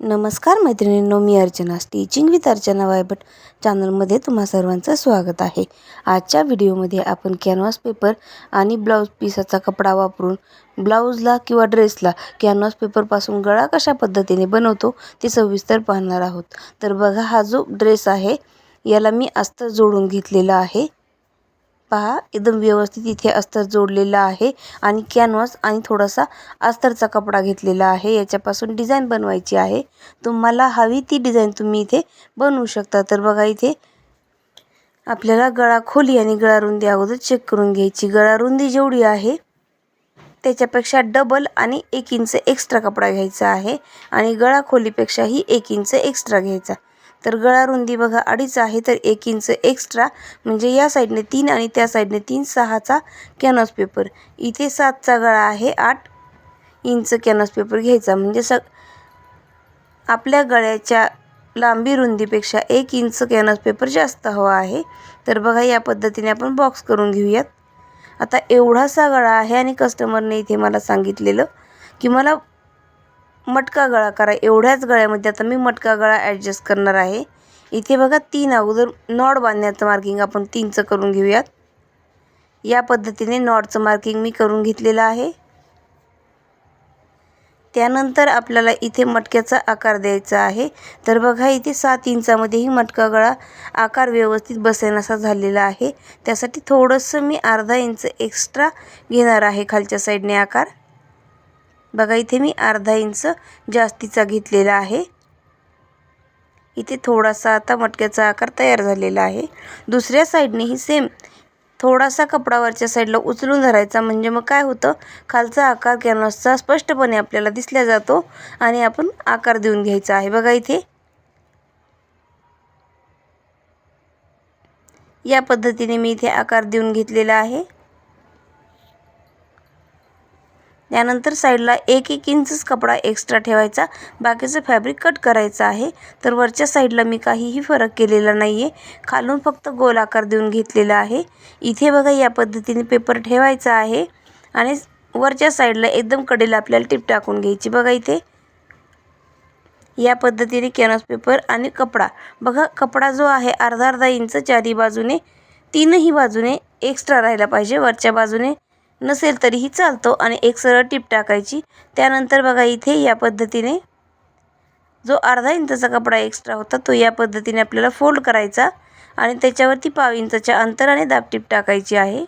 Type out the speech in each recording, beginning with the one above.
नमस्कार मैत्रिणींनो मी अर्चना स्टिचिंग विथ अर्चना वायबट चॅनलमध्ये तुम्हा सर्वांचं स्वागत आहे. आजच्या व्हिडिओमध्ये आपण कॅनव्हास पेपर आणि ब्लाऊज पिसाचा कपडा वापरून ब्लाऊजला किंवा ड्रेसला कॅनव्हास पेपरपासून गळा कशा पद्धतीने बनवतो ते सविस्तर पाहणार आहोत. तर बघा हा जो ड्रेस आहे याला मी अस्तर जोडून घेतलेला आहे. पहा एकदम व्यवस्थित इथे अस्तर जोडलेला आहे. आणि कॅनव्हास आणि थोडासा अस्तरचा कपडा घेतलेला आहे. याच्यापासून डिझाईन बनवायची आहे. तुम्हाला हवी ती डिझाईन तुम्ही इथे बनवू शकता. तर बघा इथे आपल्याला गळा खोली आणि गळा रुंदी अगोदर चेक करून घ्यायची. गळा रुंदी जेवढी आहे त्याच्यापेक्षा डबल आणि एक इंच एक्स्ट्रा कपडा घ्यायचा आहे. आणि गळा खोलीपेक्षाही एक इंच एक्स्ट्रा घ्यायचा. तर गळा रुंदी बघा अडीच आहे तर एक इंच एक्स्ट्रा म्हणजे या साईडने तीन आणि त्या साईडने तीन सहाचा कॅनॉस पेपर. इथे सातचा गळा आहे आठ इंच कॅनॉस पेपर घ्यायचा. म्हणजे स आपल्या गळ्याच्या लांबी रुंदीपेक्षा एक इंच कॅनॉस पेपर जास्त हवा आहे. तर बघा या पद्धतीने आपण बॉक्स करून घेऊयात. आता एवढासा गळा आहे आणि कस्टमरने इथे मला सांगितलेलं की मला मटका गळा करा. एवढ्याच गळ्यामध्ये आता मी मटका गळा ॲडजस्ट करणार आहे. इथे बघा तीन अगोदर नॉड बांधण्याचं मार्किंग आपण तीनचं करून घेऊयात. या पद्धतीने नॉडचं मार्किंग मी करून घेतलेलं आहे. त्यानंतर आपल्याला इथे मटक्याचा आकार द्यायचा आहे. तर बघा इथे सात इंचामध्येही मटका गळा आकार व्यवस्थित बसेनासा झालेला आहे. त्यासाठी थोडंसं मी अर्धा इंच एक्स्ट्रा घेणार आहे खालच्या साईडने आकार. बघा इथे मी अर्धा इंच जास्तीचा घेतलेला आहे. इथे थोडासा आता मटक्याचा आकार तयार झालेला आहे. दुसऱ्या साईडनेही सेम थोडासा कपडावरच्या साईडला उचलून धरायचा. म्हणजे मग काय होतं खालचा आकार कॅनव्हासचा स्पष्टपणे आपल्याला दिसला जातो आणि आपण आकार देऊन घ्यायचा आहे. बघा इथे. या पद्धतीने मी इथे आकार देऊन घेतलेला आहे. त्यानंतर साईडला एक एक इंचच कपडा एक्स्ट्रा ठेवायचा. बाकीचं फॅब्रिक कट करायचं आहे. तर वरच्या साईडला मी काहीही फरक केलेला नाही आहे खालून फक्त गोल आकार देऊन घेतलेला आहे. इथे बघा या पद्धतीने पेपर ठेवायचा आहे. आणि वरच्या साईडला एकदम कडेला आपल्याला टिप टाकून घ्यायची. बघा इथे. या पद्धतीने कॅनॉस पेपर आणि कपडा. बघा कपडा जो आहे अर्धा अर्धा इंच चारी बाजूने तीनही बाजूने एक्स्ट्रा राहायला पाहिजे. वरच्या बाजूने नसेल तरीही चालतो आणि एक सरळ टीप टाकायची. त्यानंतर बघा इथे या पद्धतीने जो अर्धा इंचाचा कपडा एक्स्ट्रा होता तो या पद्धतीने आपल्याला फोल्ड करायचा आणि त्याच्यावरती पाव इंचाच्या अंतराने दाबटीप टाकायची आहे.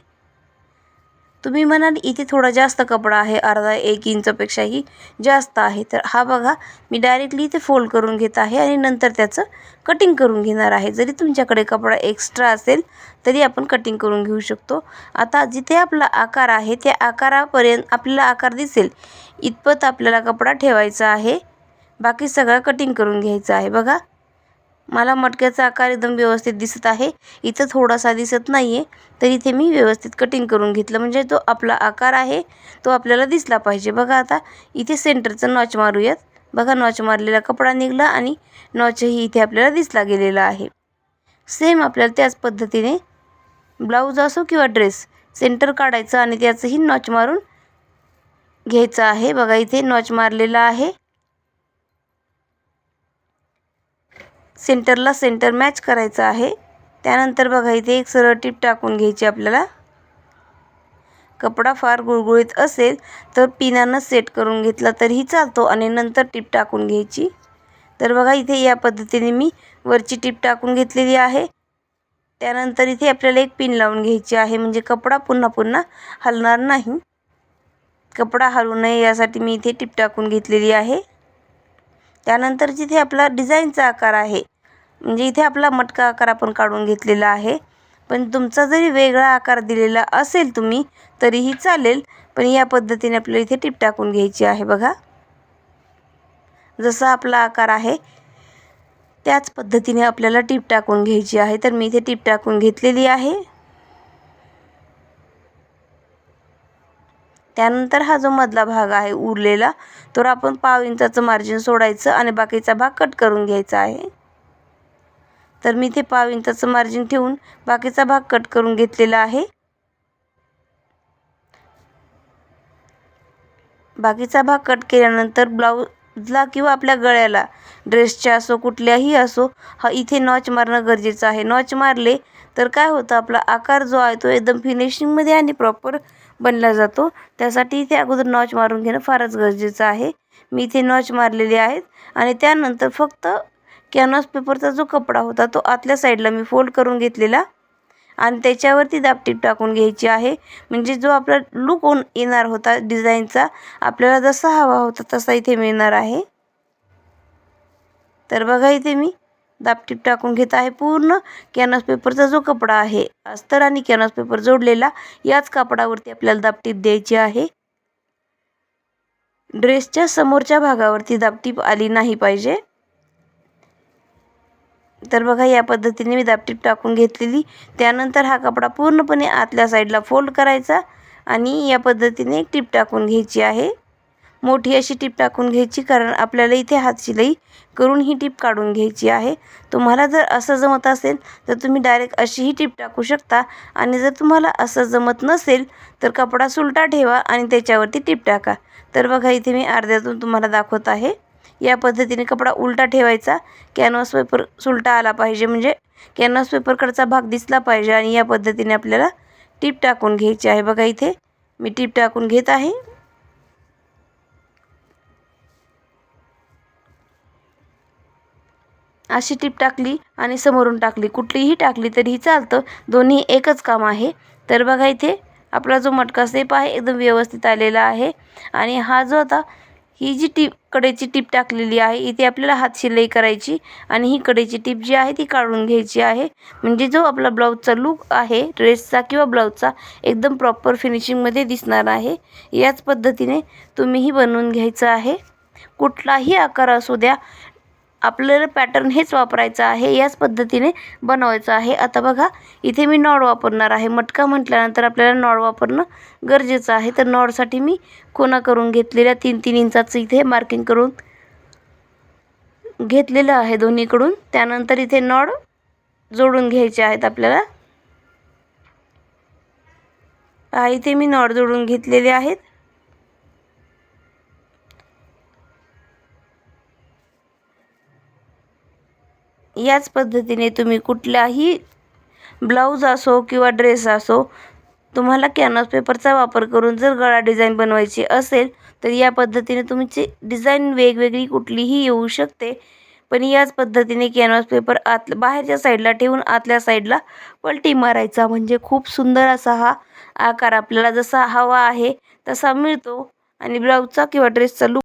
तुम्ही म्हणाल इथे थोडा जास्त कपडा आहे अर्धा एक इंचपेक्षाही जास्त आहे. तर हा बघा मी डायरेक्टली इथे फोल्ड करून घेत आहे आणि नंतर त्याचं कटिंग करून घेणार आहे. जरी तुमच्याकडे कपडा एक्स्ट्रा असेल तरी आपण कटिंग करून घेऊ शकतो. आता जिथे आपला आकार आहे त्या आकारापर्यंत आपल्याला आकार दिसेल इतपत आपल्याला कपडा ठेवायचा आहे. बाकी सगळं कटिंग करून घ्यायचं आहे. बघा मला मटक्याचा आकार एकदम व्यवस्थित दिसत आहे. इथं थोडासा दिसत नाही आहे तर इथे मी व्यवस्थित कटिंग करून घेतलं. म्हणजे तो आपला आकार आहे तो आपल्याला दिसला पाहिजे. बघा आता इथे सेंटरचं नॉच मारूयात. बघा नॉच मारलेला कपडा निघला आणि नॉचही इथे आपल्याला दिसला गेलेला आहे. सेम आपल्याला त्याच पद्धतीने ब्लाऊज असो किंवा ड्रेस सेंटर काढायचं आणि त्याचंही नॉच मारून घ्यायचं आहे. बघा इथे नॉच मारलेला आहे. सेंटरला सेंटर मॅच करायचं आहे. त्यानंतर बघा इथे एक सरळ टीप टाकून घ्यायची आपल्याला. कपडा फार गुळगुळीत असेल तर पिनानं सेट करून घेतला तरीही चालतो आणि नंतर टीप टाकून घ्यायची. तर बघा इथे या पद्धतीने मी वरची टीप टाकून घेतलेली आहे. त्यानंतर इथे आपल्याला एक पिन लावून घ्यायची आहे म्हणजे कपडा पुन्हा पुन्हा हलणार नाही. कपडा हलू नये यासाठी मी इथे टीप टाकून घेतलेली आहे. त्यानंतर जिथे आपला डिझाईनचा आकार आहे म्हणजे इथे आपला मटका आकार आपण काढून घेतलेला आहे. पण तुमचा जरी वेगळा आकार दिलेला असेल तुम्ही तरीही चालेल. पण या पद्धतीने आपल्याला इथे टीप टाकून घ्यायची आहे बघा. जसा आपला आकार आहे त्याच पद्धतीने आपल्याला टीप टाकून घ्यायची आहे. तर मी इथे टीप टाकून घेतलेली आहे. त्यानंतर हा जो मधला भाग आहे उरलेला तर आपण पाव इंचाचं मार्जिन सोडायचं आणि बाकीचा भाग कट करून घ्यायचा आहे. तर मी ते पाव इंचाचं मार्जिन ठेवून बाकीचा भाग कट करून घेतलेला आहे. बाकीचा भाग कट केल्यानंतर ब्लाऊजला किंवा आपल्या गळ्याला ड्रेसच्या असो कुठल्याही असो हा इथे नॉच मारणं गरजेचं आहे. नॉच मारले तर काय होतं आपला आकार जो आहे तो एकदम फिनिशिंगमध्ये आणि प्रॉपर बनला जातो. त्यासाठी इथे अगोदर नॉच मारून घेणं फारच गरजेचं आहे. मी इथे नॉच मारलेले आहेत आणि त्यानंतर फक्त कॅनव्हास पेपरचा जो कपडा होता तो आतल्या साईडला मी फोल्ड करून घेतलेला आणि त्याच्यावरती दापटीप टाकून घ्यायची आहे. म्हणजे जो आपला लुक ओन येणार होता डिझाईनचा आपल्याला जसा हवा होता तसा इथे मिळणार आहे. तर बघा इथे मी दापटीप टाकून घेत आहे पूर्ण. कॅनव्हास पेपरचा जो कपडा आहे अस्तर आणि कॅनव्हास पेपर जोडलेला याच कापडावरती आपल्याला दापटीप द्यायची आहे. ड्रेसच्या समोरच्या भागावरती दापटीप आली नाही पाहिजे. तर बघा या पद्धतीने मी दापटीप टाकून घेतलेली. त्यानंतर हा कपडा पूर्णपणे आतल्या साईडला फोल्ड करायचा आणि या पद्धतीने एक टीप टाकून घ्यायची आहे. मोठी अशी टीप टाकून घ्यायची कारण आपल्याला इथे हात शिलाई करून ही टीप काढून घ्यायची आहे. तुम्हाला जर असं जमत असेल तर तुम्ही डायरेक्ट अशीही टीप टाकू शकता. आणि जर तुम्हाला असं जमत नसेल तर कपडा सुलटा ठेवा आणि त्याच्यावरती टीप टाका. तर बघा इथे मी अर्ध्यातून तुम्हाला दाखवत आहे. या पद्धतीने कपडा उलटा ठेवायचा. कॅनव्हास पेपर सुलटा आला पाहिजे म्हणजे कॅनव्हास पेपरकडचा भाग दिसला पाहिजे आणि या पद्धतीने आपल्याला टीप टाकून घ्यायची आहे. बघा इथे मी टीप टाकून घेत आहे. अशी टीप टाकली आणि समोरून टाकली. कुठलीही टाकली तरीही चालतं. दोन्ही एकच काम आहे. तर बघा इथे आपला जो मटका सेप आहे एकदम व्यवस्थित आलेला आहे. आणि हा जो आता ही जी टीप कडेची टीप टाकलेली आहे इथे आपल्याला हात शिलाई करायची आणि ही कडेची टीप जी आहे ती काढून घ्यायची आहे. म्हणजे जो आपला ब्लाऊजचा लूक आहे ड्रेसचा किंवा ब्लाऊजचा एकदम प्रॉपर फिनिशिंगमध्ये दिसणार आहे. याच पद्धतीने तुम्हीही बनवून घ्यायचं आहे. कुठलाही आकार असू द्या आपल्याला पॅटर्न हेच वापरायचं आहे याच पद्धतीने बनवायचं आहे. आता बघा इथे मी नॉड वापरणार आहे. मटका म्हटल्यानंतर आपल्याला नॉड वापरणं गरजेचं आहे. तर नॉडसाठी मी कोणा करून घेतलेल्या तीन तीन इंचाचं इथे मार्किंग करून घेतलेलं आहे दोन्हीकडून. त्यानंतर इथे नॉड जोडून घ्यायचे आहेत आपल्याला. इथे मी नॉड जोडून घेतलेले आहेत. याच पद्धतीने तुम्ही कुठलाही ब्लाऊज असो किंवा ड्रेस असो तुम्हाला कॅनव्हास पेपरचा वापर करून जर गळा डिझाईन बनवायची असेल तर या पद्धतीने तुमची डिझाईन वेगवेगळी कुठलीही येऊ शकते. पण याच पद्धतीने कॅनव्हास पेपर आत बाहेरच्या साईडला ठेवून आतल्या साईडला पलटी मारायचा. म्हणजे खूप सुंदर असा हा आकार आपल्याला जसा हवा आहे तसा मिळतो. आणि ब्लाऊजचा किंवा ड्रेसचा लुक